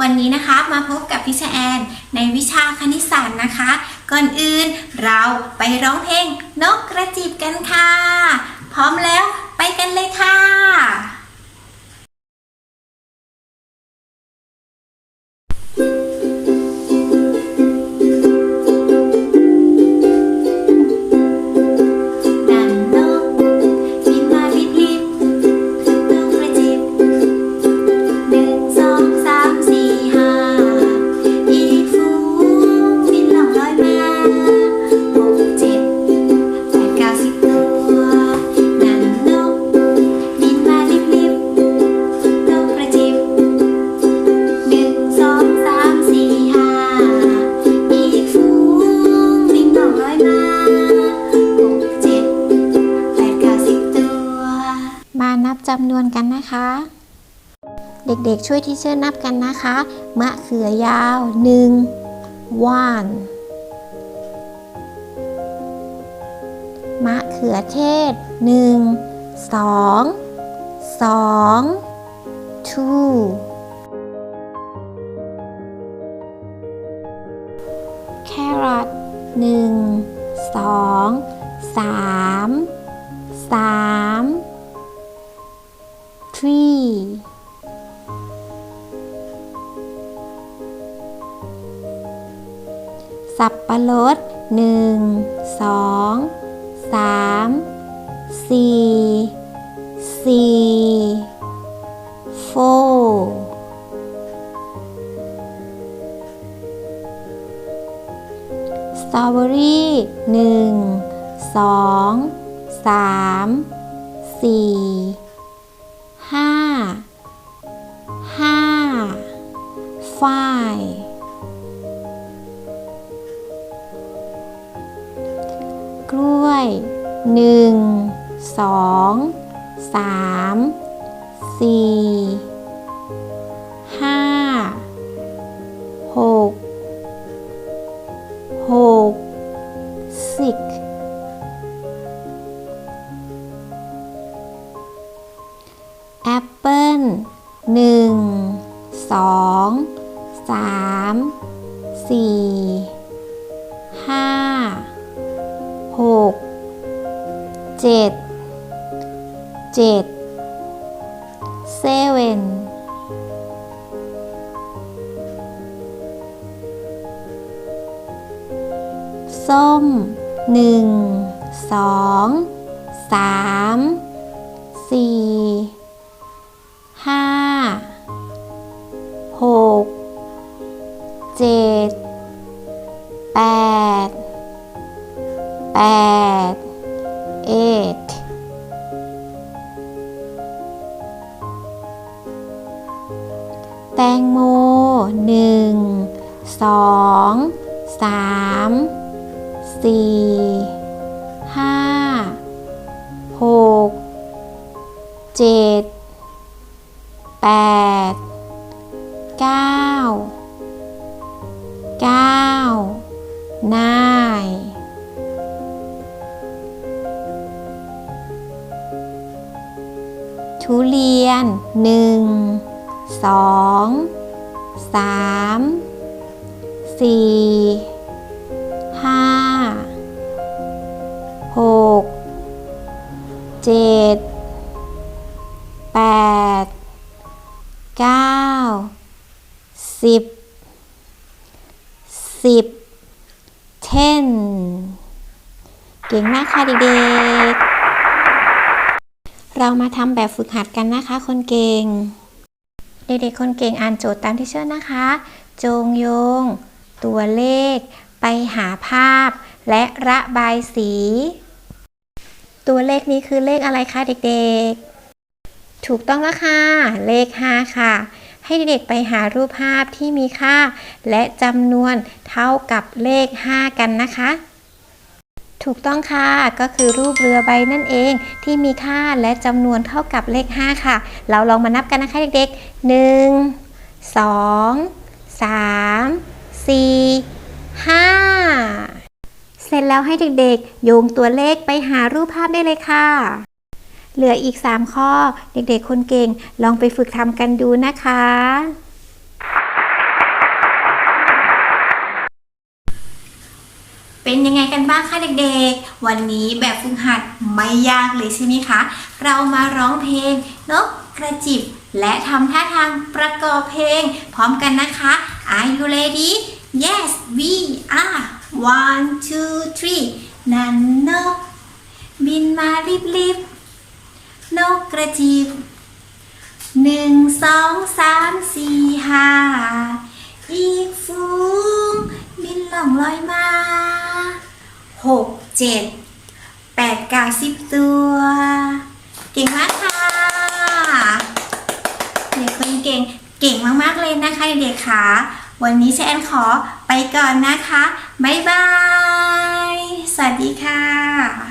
วันี้นะคะมาพบกับพิชาแอนในวิชาคณิตศาสตร์นะคะ ก่อนอื่นเราไปร้องเพลงนกกระจิบกันค่ะ พร้อมแล้วไปกันเลยค่ะ จำนวนกันนะคะ เด็กๆช่วยที่เชื่อนับกันนะคะ มะเขือยาวหนึ่ง one มะเขือเทศหนึ่งสองสอง two แครอทหนึ่งสองสามสาม tree สับปะรดหนึ่งสองสามสี่สี่ four สตรอเบอรี่หนึ่งสองสามสี่ five กล้วยหนึ่งสองสามสี่ห้าหกหก six แสี่ห้าหกเจ็ดเจ็ดเซเว่นส้มหนึ่งสองสามสี่ eight แตงโมหนึ่งสองสามสี่ห้าหกเจ็ดแปดเก้า น1 2 3 4 5 6 7 8 9 10 10 10 เก่งมากค่ะเด็ก เรามาทำแบบฝึกหัดกันนะคะ คนเก่ง เด็กๆคนเก่งอ่านโจทย์ตามที่เชื่อนะคะ จงโยง ตัวเลข ไปหาภาพ และระบายสี ตัวเลขนี้คือเลขอะไรคะเด็กๆ ถูกต้องแล้วค่ะ เลข 5 ค่ะ ให้เด็กๆไปหารูปภาพที่มีค่า และจำนวนเท่ากับเลข 5 กันนะคะ ถูกต้องค่ะ ก็คือรูปเรือใบนั่นเองที่มีค่าและจำนวนเท่ากับเลข 5 ค่ะ เราลองมานับกันนะคะเด็กๆ 1 2 3 4 5 เสร็จแล้วให้เด็กๆ โยงตัวเลขไปหารูปภาพได้เลยค่ะ เหลืออีก 3 ข้อ เด็กๆ คนเก่งลองไปฝึกทำกันดูนะคะ เป็นยังไงกันบ้างคะเด็กๆ วันนี้แบบฝึกหัดไม่ยากเลยใช่ไหมคะ เรามาร้องเพลงนกกระจิบ และทำท่าทางประกอบเพลง พร้อมกันนะคะ Are you ready Yes we are one two three นันนก บินมารีบๆนกกระจิบหนึ่งสองสามสี่ห้าอีกฟูงบินล่องลอยมา หกเจ็ดแปดเก้าสิบตัว เก่งมากค่ะเด็กคนเก่งเก่งมากๆเลยนะคะเด็กๆค่ะ วันนี้เชแอนขอไปก่อนนะคะ บ๊ายบาย สวัสดีค่ะ